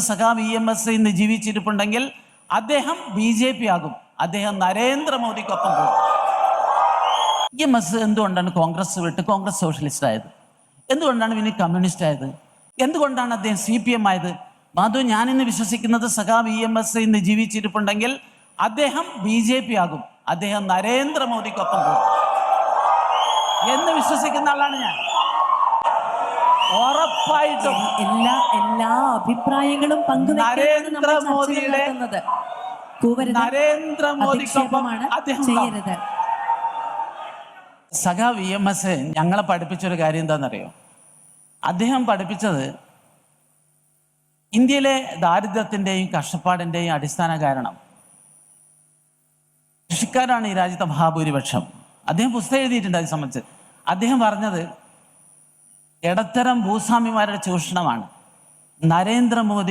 സഖാവ് E M S ഇന്ന് ജീവിച്ചിരിപ്പുണ്ടെങ്കിൽ അദ്ദേഹം ബി ജെ പി ആകും. അദ്ദേഹം നരേന്ദ്രമോദിക്കൊപ്പം പോകും. ഇ എം എസ് എന്തുകൊണ്ടാണ് കോൺഗ്രസ് വിട്ട് കോൺഗ്രസ് സോഷ്യലിസ്റ്റ് ആയത്? എന്തുകൊണ്ടാണ് പിന്നെ കമ്മ്യൂണിസ്റ്റ് ആയത്? എന്തുകൊണ്ടാണ് അദ്ദേഹം സി പി എം ആയത്? മാധു ഞാനിന്ന് വിശ്വസിക്കുന്നത് സഖാവ് ഇ എം എസ് ഇന്ന് ജീവിച്ചിരിപ്പുണ്ടെങ്കിൽ അദ്ദേഹം ബി ജെ പി ആകും. അദ്ദേഹം നരേന്ദ്രമോദിക്കൊപ്പം പോകും. എന്ന് വിശ്വസിക്കുന്ന ആളാണ് ഞാൻ. ഉറപ്പായിട്ടും. എല്ലാ എല്ലാ അഭിപ്രായങ്ങളും പങ്കുവെക്കാനാണ് നരേന്ദ്ര മോദിയുടെ നരേന്ദ്രമോദിയുടെ- നടത്തുന്നത്. കൂവരുത്. നരേന്ദ്രമോദിക്കൊപ്പം അധിക്ഷേപമാണ് അദ്ദേഹം ഉണ്ടാവും. ചെയ്യരുത്. സഖാ വി എം എസ് ഞങ്ങളെ പഠിപ്പിച്ചൊരു കാര്യം എന്താണെന്നറിയോ? അദ്ദേഹം പഠിപ്പിച്ചത് ഇന്ത്യയിലെ ദാരിദ്ര്യത്തിന്റെയും കഷ്ടപ്പാടിന്റെയും അടിസ്ഥാന കാരണം. കൃഷിക്കാരാണ് ഈ രാജ്യത്തെ മഹാഭൂരിപക്ഷം. അദ്ദേഹം പുസ്തകം എഴുതിയിട്ടുണ്ട് അത് സംബന്ധിച്ച്. അദ്ദേഹം പറഞ്ഞത് ഇടത്തരം ഭൂസ്വാമിമാരുടെ ചൂഷണമാണ്. നരേന്ദ്രമോദി